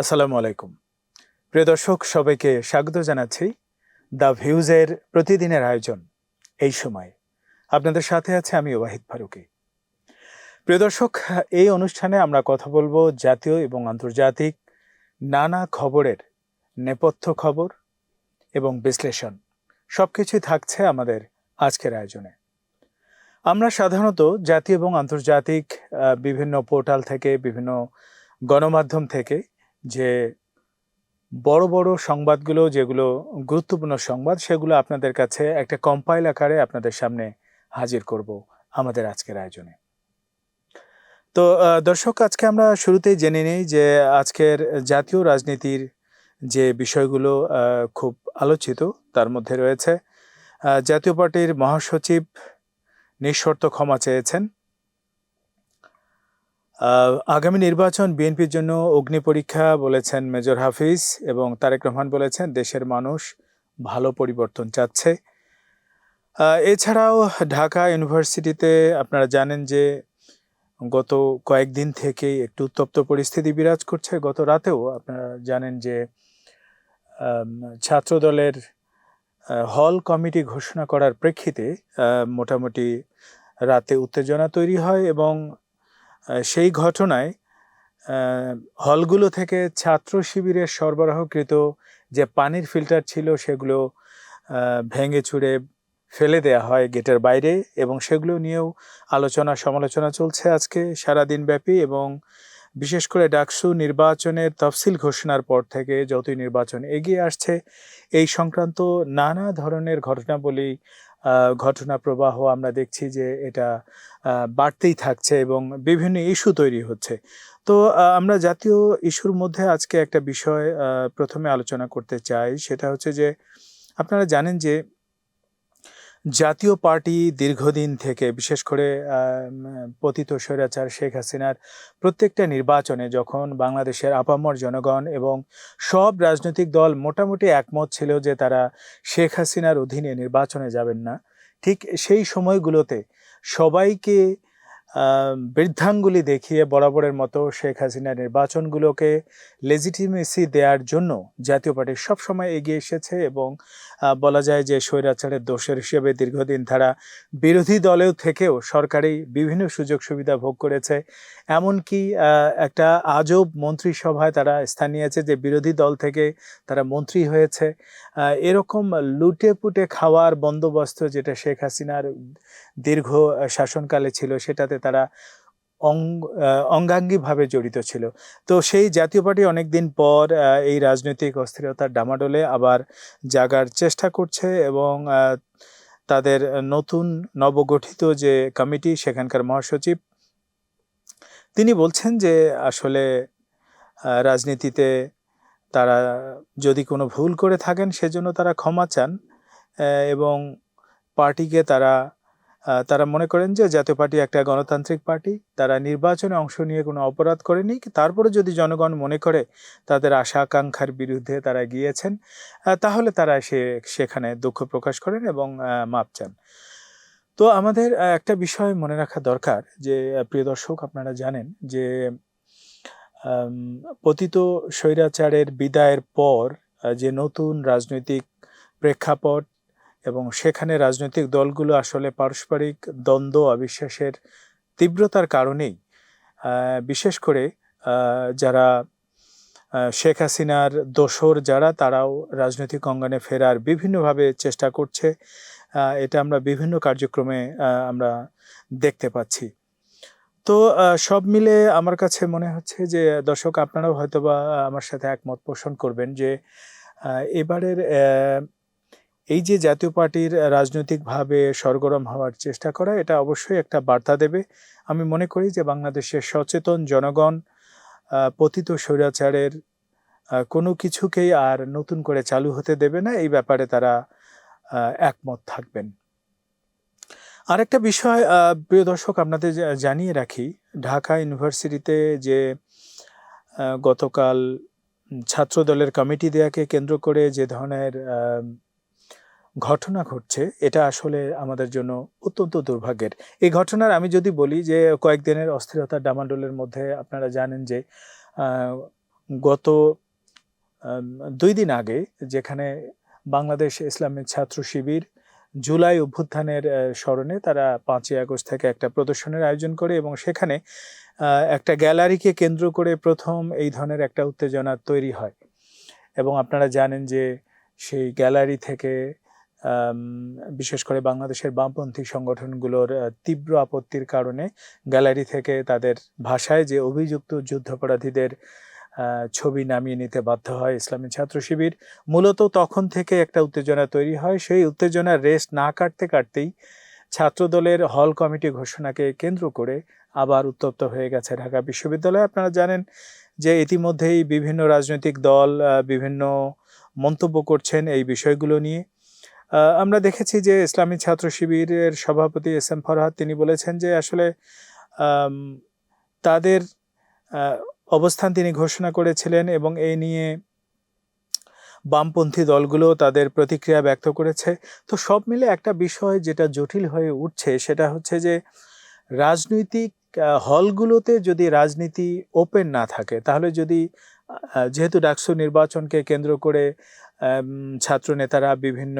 আসসালামু আলাইকুম। প্রিয় দর্শক, সবাইকে স্বাগত জানাচ্ছি দ্য ভিউজের প্রতিদিনের আয়োজন এই সময়। আপনাদের সাথে আছে আমি ওয়াহিদ ফারুকি। প্রিয় দর্শক, এই অনুষ্ঠানে আমরা কথা বলব জাতীয় এবং আন্তর্জাতিক নানা খবরের নেপথ্য খবর এবং বিশ্লেষণ। সব কিছুই থাকছে আমাদের আজকের আয়োজনে। আমরা সাধারণত জাতীয় এবং আন্তর্জাতিক বিভিন্ন পোর্টাল থেকে, বিভিন্ন গণমাধ্যম থেকে যে বড় বড় সংবাদগুলো, যেগুলো গুরুত্বপূর্ণ সংবাদ, সেগুলো আপনাদের কাছে একটা কম্পাইল আকারে আপনাদের সামনে হাজির করব আমাদের আজকের আয়োজনে। তো দর্শক, আজকে আমরা শুরুতেই জেনে নিই যে আজকের জাতীয় রাজনীতির যে বিষয়গুলো খুব আলোচিত, তার মধ্যে রয়েছে জাতীয় পার্টির মহাসচিব নিঃশর্ত ক্ষমা চেয়েছেন। আগামী নির্বাচন বিএনপির জন্য অগ্নি পরীক্ষা বলেছেন মেজর হাফিজ এবং তারেক রহমান বলেছেন দেশের মানুষ ভালো পরিবর্তন চাচ্ছে। এছাড়াও ঢাকা ইউনিভার্সিটিতে আপনারা জানেন যে গত কয়েকদিন থেকেই একটু উত্তপ্ত পরিস্থিতি বিরাজ করছে। গত রাতেও আপনারা জানেন যে ছাত্রদলের হল কমিটি ঘোষণা করার প্রেক্ষিতে মোটামুটি রাতে উত্তেজনা তৈরি হয় এবং সেই ঘটনায় হলগুলো থেকে ছাত্র শিবিরের সরবরাহকৃত যে পানির ফিল্টার ছিল সেগুলো ভেঙে চুড়ে ফেলে দেয়া হয় গেটের বাইরে এবং সেগুলো নিয়েও আলোচনা সমালোচনা চলছে আজকে সারাদিন ব্যাপী এবং বিশেষ করে ডাকসু নির্বাচনের তফসিল ঘোষণার পর থেকে যতই নির্বাচন এগিয়ে আসছে, এই সংক্রান্ত নানা ধরনের ঘটনাবলী ঘটনা প্রবাহ আমরা দেখছি যে এটা বাড়তেই থাকছে এবং বিভিন্ন ইস্যু তৈরি হচ্ছে। তো আমরা জাতীয় ইস্যুর মধ্যে আজকে একটা বিষয় প্রথমে আলোচনা করতে চাই। সেটা হচ্ছে যে, আপনারা জানেন যে জাতীয় পার্টি দীর্ঘদিন থেকে, বিশেষ করে পতিত স্বৈরাচার শেখ হাসিনার প্রত্যেকটা নির্বাচনে যখন বাংলাদেশের আপামর জনগণ এবং সব রাজনৈতিক দল মোটামুটি একমত ছিল যে তারা শেখ হাসিনার অধীনে নির্বাচনে যাবেন না, ঠিক সেই সময়গুলোতে সবাইকে বৃদ্ধাঙ্গুলি দেখিয়ে বরাবরের মতো শেখ হাসিনা নির্বাচনগুলোকে লেজিটিমেসি দেওয়ার জন্য জাতীয় পার্টি সবসময় এগিয়ে এসেছে এবং বলা যায় যে স্বৈরাচারের দোষের হিসেবে দীর্ঘদিন তারা বিরোধী দলেও থেকেও সরকারি বিভিন্ন সুযোগ সুবিধা ভোগ করেছে। এমনকি একটা আজব মন্ত্রিসভায় তারা স্থান নিয়েছে যে বিরোধী দল থেকে তারা মন্ত্রী হয়েছে। এরকম লুটে পুটে খাওয়ার বন্দোবস্ত যেটা শেখ হাসিনার দীর্ঘ শাসনকালে ছিল সেটাতে তারা অঙ্গ অঙ্গাঙ্গিভাবে জড়িত ছিল। তো সেই জাতীয় পার্টি অনেকদিন পর এই রাজনৈতিক অস্থিরতার ডামাডোলে আবার জাগার চেষ্টা করছে এবং তাদের নতুন নবগঠিত যে কমিটি সেখানকার মহাসচিব, তিনি বলছেন যে আসলে রাজনীতিতে তারা যদি কোনো ভুল করে থাকেন, সেজন্য তারা ক্ষমা চান এবং পার্টিকে তারা তারা মনে করেন যে জাতীয় পার্টি একটা গণতান্ত্রিক পার্টি, তারা নির্বাচনে অংশ নিয়ে কোনো অপরাধ করেনি। তারপরে যদি জনগণ মনে করে তাদের আশা আকাঙ্ক্ষার বিরুদ্ধে তারা গিয়েছেন তাহলে তারা সে, সেখানে দুঃখ প্রকাশ করেন এবং মাপ চান। তো আমাদের একটা বিষয় মনে রাখা দরকার যে প্রিয় দর্শক আপনারা জানেন যে পতিত স্বৈরাচারের বিদায়ের পর যে নতুন রাজনৈতিক প্রেক্ষাপট এবং সেখানে রাজনৈতিক দলগুলো আসলে পারস্পরিক দ্বন্দ্ব, অবিশ্বাসের তীব্রতার কারণেই বিশেষ করে যারা শেখ হাসিনার দোসর যারা, তারাও রাজনৈতিক অঙ্গনে ফেরার বিভিন্নভাবে চেষ্টা করছে। এটা আমরা বিভিন্ন কার্যক্রমে আমরা দেখতে পাচ্ছি। তো সব মিলে আমার কাছে মনে হচ্ছে যে, দর্শক আপনারাও হয়তোবা আমার সাথে একমত পোষণ করবেন যে এবারের এই যে জাতীয় পার্টির রাজনৈতিকভাবে সরগরম হওয়ার চেষ্টা করা এটা অবশ্যই একটা বার্তা দেবে। আমি মনে করি যে বাংলাদেশের সচেতন জনগণ পতিত স্বৈরাচারের কোনো কিছুকেই আর নতুন করে চালু হতে দেবে না। এই ব্যাপারে তারা একমত থাকবেন। আরেকটা বিষয় প্রিয় দর্শক আপনাদের জানিয়ে রাখি। ঢাকা ইউনিভার্সিটিতে যে গতকাল উম, ছাত্রদলের কমিটি দেয়াকে কেন্দ্র করে যে ধরনের ঘটনা ঘটছে, এটা আসলে আমাদের জন্য অত্যন্ত দুর্ভাগ্যের। এই ঘটনার আমি যদি বলি যে, কয়েকদিনের অস্থিরতা ডামাডোলের মধ্যে আপনারা জানেন যে গত দুই দিন আগে যেখানে বাংলাদেশ ইসলামী ছাত্র শিবির জুলাই অভ্যুত্থানের স্মরণে তারা পাঁচই আগস্ট থেকে একটা প্রদর্শনের আয়োজন করে এবং সেখানে একটা গ্যালারিকে কেন্দ্র করে প্রথম এই ধরনের একটা উত্তেজনা তৈরি হয়। এবং আপনারা জানেন যে, সেই গ্যালারি থেকে বিশেষ করে বাংলাদেশের বামপন্থী সংগঠনগুলোর তীব্র আপত্তির কারণে গ্যালারি থেকে তাদের ভাষায় যে অভিযুক্ত যুদ্ধাপরাধীদের ছবি নামিয়ে নিতে বাধ্য হয় ইসলামী ছাত্র শিবির, মূলত তখন থেকে একটা উত্তেজনা তৈরি হয়। সেই উত্তেজনার রেস্ট না কাটতে কাটতেই ছাত্রদলের হল কমিটি ঘোষণাকে কেন্দ্র করে আবার উত্তপ্ত হয়ে গেছে ঢাকা বিশ্ববিদ্যালয়ে। আপনারা জানেন যে ইতিমধ্যেই বিভিন্ন রাজনৈতিক দল বিভিন্ন মন্তব্য করছেন এই বিষয়গুলো নিয়ে। আমরা দেখেছি যে ইসলামী ছাত্র শিবিরের সভাপতি এস এম ফরহাদ, তিনি বলেছেন যে আসলে তাদের অবস্থান তিনি ঘোষণা করেছিলেন এবং এই নিয়ে বামপন্থী দলগুলো তাদের প্রতিক্রিয়া ব্যক্ত করেছে। তো সব মিলে একটা বিষয় যেটা জটিল হয়ে উঠছে, সেটা হচ্ছে যে রাজনৈতিক হলগুলোতে যদি রাজনীতি ওপেন না থাকে, তাহলে যদি যেহেতু ডাকসু নির্বাচনকে কেন্দ্র করে ছাত্র নেতারা বিভিন্ন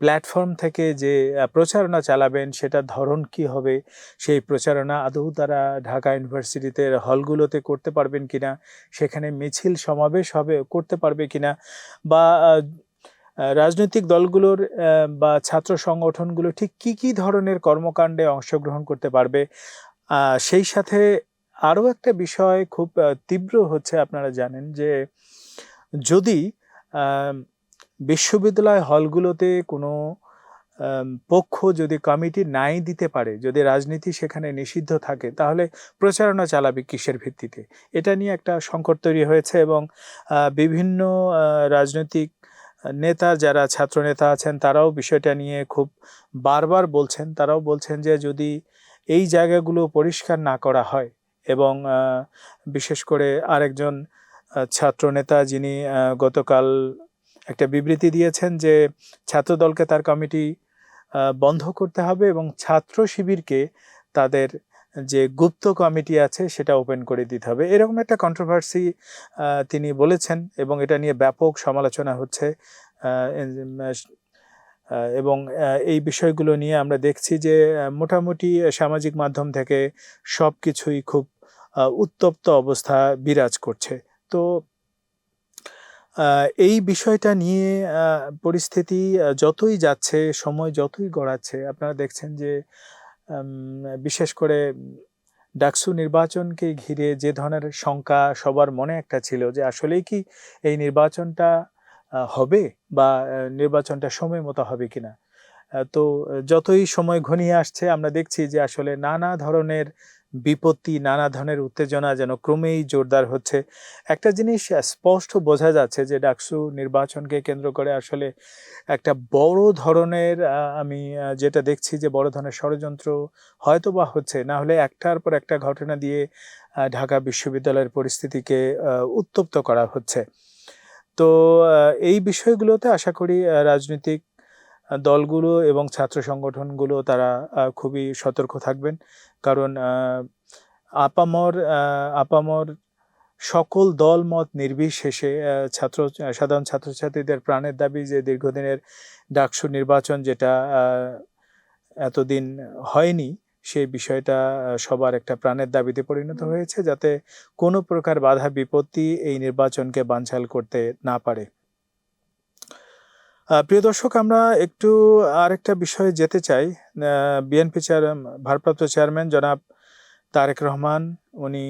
প্ল্যাটফর্ম থেকে যে প্রচারণা চালাবেন সেটার ধরন কি হবে? সেই প্রচারণা আদৌ তারা ঢাকা ইউনিভার্সিটিতে হলগুলোতে করতে পারবেন কিনা? সেখানে মিছিল সমাবেশ হবে, করতে পারবে কিনা? বা রাজনৈতিক দলগুলোর বা ছাত্র সংগঠনগুলো ঠিক কি কি ধরনের কর্মকাণ্ডে অংশগ্রহণ করতে পারবে? সেই সাথে আরও একটা বিষয় খুব তীব্র হচ্ছে, আপনারা জানেন যে যদি বিশ্ববিদ্যালয় হলগুলোতে কোনো পক্ষ যদি কমিটি নাই দিতে পারে, যদি রাজনীতি সেখানে নিষিদ্ধ থাকে, তাহলে প্রচারণা চালাবে কিসের ভিত্তিতে? এটা নিয়ে একটা সংকট তৈরি হয়েছে এবং বিভিন্ন রাজনৈতিক নেতা যারা ছাত্র নেতা আছেন, তারাও বিষয়টা নিয়ে খুব বারবার বলছেন। তারাও বলছেন যে যদি এই জায়গাগুলো পরিষ্কার না করা হয় এবং বিশেষ করে আরেকজন আহ, ছাত্র নেতা যিনি গতকাল একটা বিবৃতি দিয়েছেন যে ছাত্রদলকে তার কমিটি বন্ধ করতে হবে এবং ছাত্র শিবিরকে তাদের যে গুপ্ত কমিটি আছে সেটা ওপেন করে দিতে হবে। এরকম একটা কন্ট্রোভার্সি তিনি বলেছেন এবং এটা নিয়ে ব্যাপক সমালোচনা হচ্ছে এবং এই বিষয়গুলো নিয়ে আমরা দেখছি যে মোটামুটি সামাজিক মাধ্যম থেকে সব কিছুই খুব উত্তপ্ত অবস্থা বিরাজ করছে। তো এই বিষয়টা নিয়ে পরিস্থিতি যতই যাচ্ছে, সময় যতই গড়াচ্ছে, আপনারা দেখছেন যে বিশেষ করে ডাকসু নির্বাচনকে ঘিরে যে ধরনের শঙ্কা সবার মনে একটা ছিল যে, আসলেই কি এই নির্বাচনটা হবে বা নির্বাচনটা সময় মতো হবে কিনা? তো যতই সময় ঘনিয়ে আসছে, আমরা দেখছি যে আসলে নানা ধরনের বিপত্তি, নানা ধরনের উত্তেজনা যেন ক্রমেই জোরদার হচ্ছে। একটা জিনিস স্পষ্ট বোঝা যাচ্ছে যে ডাকসু নির্বাচনকে কেন্দ্র করে আসলে একটা বড় ধরনের আমি যেটা দেখছি যে বড় ধরনের ষড়যন্ত্র হয়তো বা হচ্ছে। না হলে একটার পর একটা ঘটনা দিয়ে ঢাকা বিশ্ববিদ্যালয়ের পরিস্থিতিকে উত্তপ্ত করা হচ্ছে। তো এই বিষয়গুলোতে আশা করি রাজনৈতিক দলগুলো এবং ছাত্র সংগঠনগুলো তারা খুবই সতর্ক থাকবেন। কারণ আপামর আপামর সকল দল, মত নির্বিশেষে ছাত্র সাধারণ ছাত্রছাত্রীদের প্রাণের দাবি যে দীর্ঘদিনের ডাকসু নির্বাচন যেটা এতদিন হয়নি সেই বিষয়টা সবার একটা প্রাণের দাবিতে পরিণত হয়েছে যাতে কোনো প্রকার বাধা বিপত্তি এই নির্বাচনকে বানচাল করতে না পারে। প্রিয় দর্শক, আমরা একটু আরেকটা বিষয়ে যেতে চাই। বিএনপি চেয়ার ভারপ্রাপ্ত চেয়ারম্যান জনাব তারেক রহমান, উনি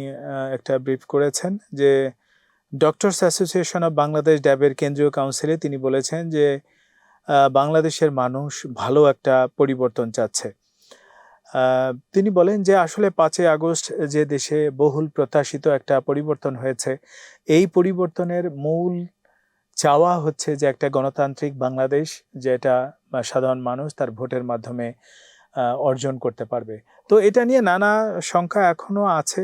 একটা ব্রিফ করেছেন যে ডক্টরস অ্যাসোসিয়েশন অফ বাংলাদেশ ড্যাবের কেন্দ্রীয় কাউন্সিলে তিনি বলেছেন যে বাংলাদেশের মানুষ ভালো একটা পরিবর্তন চাচ্ছে। তিনি বলেন যে, আসলে পাঁচই আগস্ট যে দেশে বহুল প্রত্যাশিত একটা পরিবর্তন হয়েছে, এই পরিবর্তনের মূল চাওয়া হচ্ছে যে একটা গণতান্ত্রিক বাংলাদেশ যেটা সাধারণ মানুষ তার ভোটের মাধ্যমে অর্জন করতে পারবে। তো এটা নিয়ে নানা সংখ্যা এখনও আছে।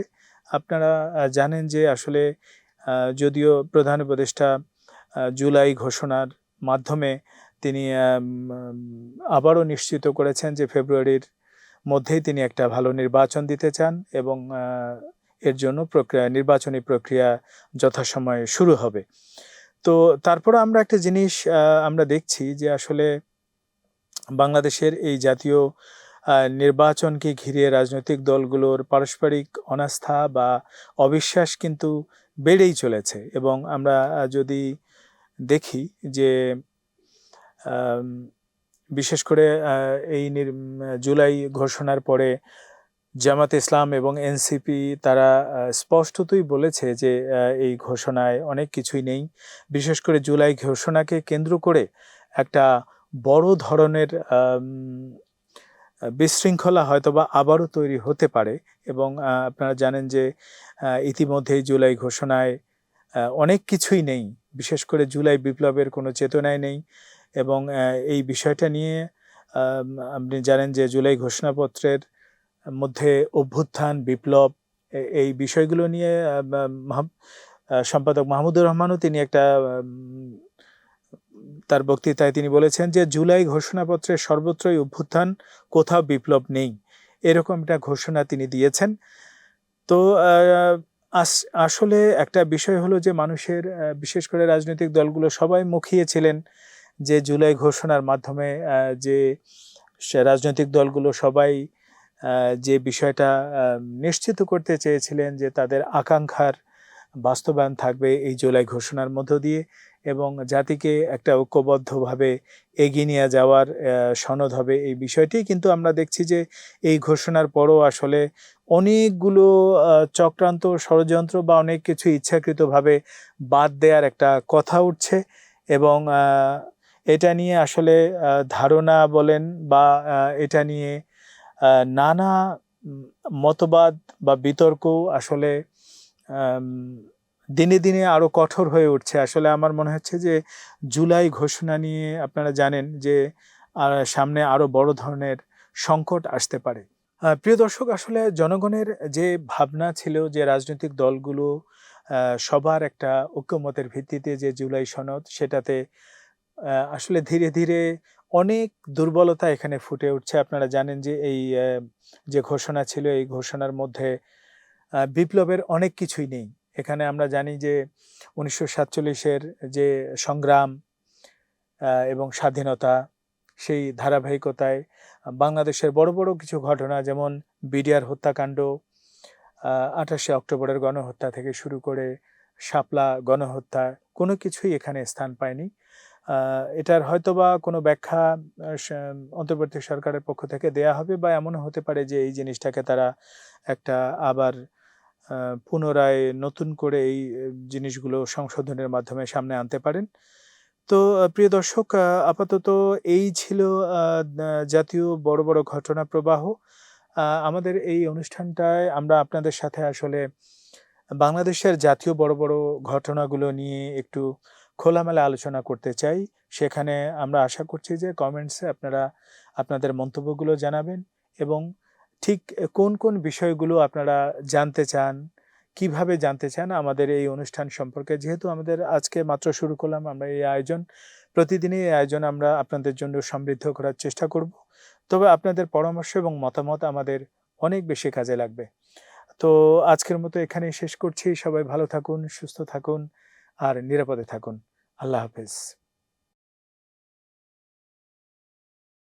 আপনারা জানেন যে আসলে যদিও প্রধান উপদেষ্টা জুলাই ঘোষণার মাধ্যমে তিনি আবারও নিশ্চিত করেছেন যে ফেব্রুয়ারির মধ্যেই তিনি একটা ভালো নির্বাচন দিতে চান এবং এর জন্য প্রক্রিয়া, নির্বাচনী প্রক্রিয়া যথাসময়ে শুরু হবে। তো তারপরে আমরা একটা জিনিস আমরা দেখছি যে আসলে বাংলাদেশের এই জাতীয় নির্বাচনকে ঘিরে রাজনৈতিক দলগুলোর পারস্পরিক অনাস্থা বা অবিশ্বাস কিন্তু বেড়েই চলেছে। এবং আমরা যদি দেখি যে বিশেষ করে এই জুলাই ঘোষণার পরে জামাত ইসলাম এবং এনসিপি তারা স্পষ্টতই বলেছে যে এই ঘোষণায় অনেক কিছুই নেই। বিশেষ করে জুলাই ঘোষণাকে কেন্দ্র করে একটা বড় ধরনের বিশৃঙ্খলা হয়তোবা আবারও তৈরি হতে পারে এবং আপনারা জানেন যে ইতিমধ্যেই জুলাই ঘোষণায় অনেক কিছুই নেই। বিশেষ করে জুলাই বিপ্লবের কোনো চেতনায় নেই এবং এই বিষয়টা নিয়ে আপনি জানেন যে জুলাই ঘোষণাপত্রের মধ্যে অভ্যুত্থান, বিপ্লব এই বিষয়গুলো নিয়ে সম্পাদক মাহমুদুর রহমানও তিনি একটা তার বক্তৃতায় তিনি বলেছেন যে, জুলাই ঘোষণাপত্রের সর্বত্রই অভ্যুত্থান, কোথাও বিপ্লব নেই। এরকম একটা ঘোষণা তিনি দিয়েছেন। তো আস- আসলে একটা বিষয় হলো যে, মানুষের বিশেষ করে রাজনৈতিক দলগুলো সবাই মুখিয়েছিলেন যে, জুলাই ঘোষণার মাধ্যমে যে রাজনৈতিক দলগুলো সবাই যে বিষয়টা নিশ্চিত করতে চেয়েছিলেন যে তাদের আকাঙ্ক্ষার বাস্তবায়ন থাকবে এই জুলাই ঘোষণার মধ্য দিয়ে এবং জাতিকে একটা ঐক্যবদ্ধভাবে এগিয়ে নিয়ে যাওয়ার সনদ হবে এই বিষয়টি। কিন্তু আমরা দেখছি যে এই ঘোষণার পরও আসলে অনেকগুলো চক্রান্ত ষড়যন্ত্র বা অনেক কিছু ইচ্ছাকৃতভাবে বাদ দেওয়ার একটা কথা উঠছে এবং এটা নিয়ে আসলে ধারণা বলেন বা এটা নিয়ে নানা মতবাদ বা বিতর্ক আসলে দিনে দিনে আরও কঠোর হয়ে উঠছে। আসলে আমার মনে হচ্ছে যে জুলাই ঘোষণা নিয়ে আপনারা জানেন যে সামনে আরও বড় ধরনের সংকট আসতে পারে। প্রিয় দর্শক, আসলে জনগণের যে ভাবনা ছিল যে রাজনৈতিক দলগুলো সবার একটা ঐক্যমতের ভিত্তিতে যে জুলাই সনদ, সেটাতে আসলে ধীরে ধীরে অনেক দুর্বলতা এখানে ফুটে উঠছে। আপনারা জানেন যে এই যে ঘোষণা ছিল, এই ঘোষণার মধ্যে বিপ্লবের অনেক কিছুই নেই। এখানে আমরা জানি যে উনিশশো সাতচল্লিশের যে সংগ্রাম এবং স্বাধীনতা, সেই ধারাবাহিকতায় বাংলাদেশের বড় বড় কিছু ঘটনা, যেমন বিডিআর হত্যাকাণ্ড আঠাশে অক্টোবরের গণহত্যা থেকে শুরু করে শাপলা গণহত্যা, কোনো কিছুই এখানে স্থান পায়নি। এটার হয়তোবা কোনো ব্যাখ্যা অন্তর্বর্তী সরকারের পক্ষ থেকে দেয়া হবে বা এমনও হতে পারে যে এই জিনিসটাকে তারা একটা আবার পুনরায় নতুন করে এই জিনিসগুলো সংশোধনের মাধ্যমে সামনে আনতে পারেন। তো প্রিয় দর্শক আপাতত এই ছিল জাতীয় বড় বড় ঘটনা প্রবাহ। আমাদের এই অনুষ্ঠানটায় আমরা আপনাদের সাথে আসলে বাংলাদেশের জাতীয় বড় বড় ঘটনাগুলো নিয়ে একটু খোলামেলা আলোচনা করতে চাই। সেখানে আমরা আশা করছি যে কমেন্টসে আপনারা আপনাদের মন্তব্যগুলো জানাবেন এবং ঠিক কোন কোন বিষয়গুলো আপনারা জানতে চান, কীভাবে জানতে চান আমাদের এই অনুষ্ঠান সম্পর্কে। যেহেতু আমাদের আজকে মাত্র শুরু করলাম আমরা এই আয়োজন, প্রতিদিনই এই আয়োজন আমরা আপনাদের জন্য সমৃদ্ধ করার চেষ্টা করব। তবে আপনাদের পরামর্শ এবং মতামত আমাদের অনেক বেশি কাজে লাগবে। তো আজকের মতো এখানেই শেষ করছি। সবাই ভালো থাকুন, সুস্থ থাকুন আর নিরাপদে থাকুন। আল্লাহ হাফেজ।